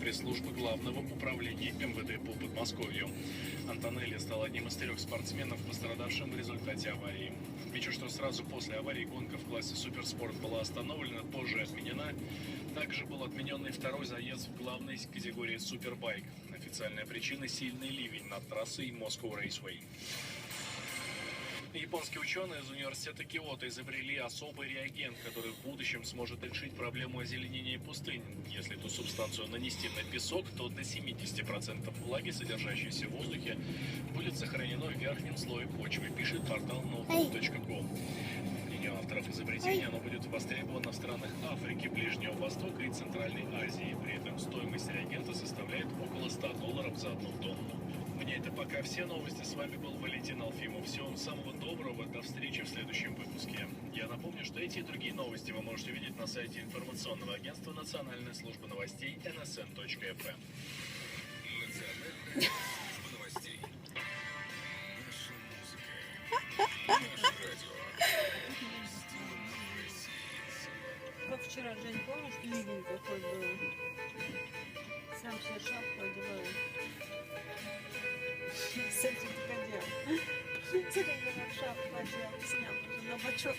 пресс-службы Главного управления МВД по Подмосковью. Антонелли стал одним из трех спортсменов, пострадавшим в результате аварии. Отмечу, что сразу после аварии гонка в классе суперспорт была остановлена, позже отменена. Также был отменен и второй заезд в главной категории супербайк. Официальная причина – сильный ливень над трассой Moscow Raceway. Японские ученые из университета Киото изобрели особый реагент, который в будущем сможет решить проблему озеленения пустынь. Если эту субстанцию нанести на песок, то до 70% влаги, содержащейся в воздухе, будет сохранено в верхнем слое почвы, пишет портал notebook.com. Мнению авторов изобретения, оно будет востребовано в странах Африки, Ближнего Востока и Центральной Азии. При этом стоимость реагента составляет около 100 долларов за одну тонну. Меня это пока все новости. С вами был Валентин Алфимов. Всего самого доброго. До встречи в следующем выпуске. Я напомню, что эти и другие новости вы можете увидеть на сайте информационного агентства Национальной службы новостей nsn.fm. Национальная служба новостей. Наша музыка. Наше радио. Как вчера, Жень, помнишь, ливень какой был? Шапку одел, снял, уже на бочок